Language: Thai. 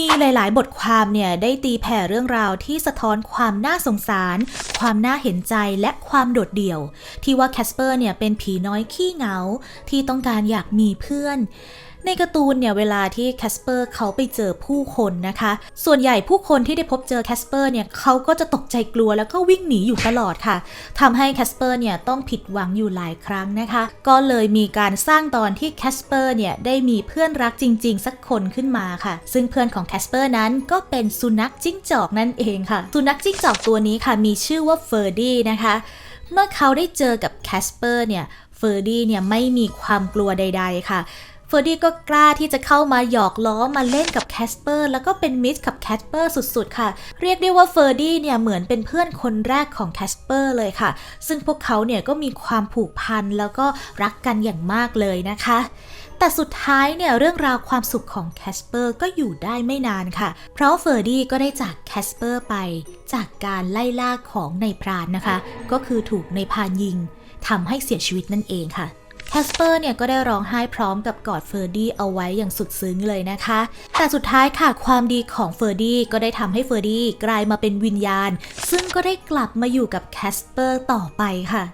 มีหลาย ๆ บทความเนี่ยได้ตีแผ่เรื่องราวที่สะท้อนความน่าสงสาร ความน่าเห็นใจและความโดดเดี่ยว ที่ว่าแคสเปอร์เนี่ยเป็นผีน้อยขี้เหงาที่ต้องการอยากมีเพื่อน ในการ์ตูนเนี่ยเวลาที่แคสเปอร์เขาไปเจอผู้คนนะคะ ส่วนใหญ่ผู้คนที่ได้พบเจอแคสเปอร์เนี่ยเขาก็จะตกใจกลัวแล้วก็วิ่งหนีอยู่ตลอดค่ะทำให้แคสเปอร์เนี่ยต้องผิดหวังอยู่หลายครั้งนะคะ ก็เลยมีการสร้างตอนที่แคสเปอร์เนี่ยได้มีเพื่อนรักจริง ๆ สักคนขึ้นมาค่ะ ซึ่งเพื่อนของแคสเปอร์นั้นก็เป็นสุนัขจิ้งจอกนั่นเองค่ะ สุนัขจิ้งจอกตัวนี้ค่ะ มีชื่อว่าเฟอร์ดี้นะคะ เมื่อเขาได้เจอกับแคสเปอร์เนี่ยเฟอร์ดี้เนี่ยไม่มีความกลัวใด ๆ ค่ะ เฟอร์ดี้ก็กล้าที่จะเข้ามาหยอกล้อมาเล่นกับแคสเปอร์แล้วก็เป็นมิตรกับแคสเปอร์สุดๆ ค่ะ เรียกได้ว่าเฟอร์ดี้เนี่ยเหมือนเป็นเพื่อนคนแรกของแคสเปอร์เลยค่ะ ซึ่งพวกเขาเนี่ยก็มีความผูกพันแล้วก็รักกันอย่างมากเลยนะคะแต่สุดท้ายเนี่ยเรื่องราวความสุขของแคสเปอร์ก็อยู่ได้ไม่นานค่ะ เพราะเฟอร์ดี้ก็ได้จากแคสเปอร์ไป จากการไล่ล่าของในพรานนะคะ ก็คือถูกในพรานยิงทำให้เสียชีวิตนั่นเองค่ะ แคสเปอร์เนี่ยก็ได้ร้องไห้พร้อมกับกอดเฟอร์ดี้เอาไว้อย่างสุดซึ้งเลยนะคะ แต่สุดท้ายค่ะความดีของเฟอร์ดี้ก็ได้ทำให้เฟอร์ดี้กลายมาเป็นวิญญาณ ซึ่งก็ได้กลับมาอยู่กับแคสเปอร์ต่อไปค่ะ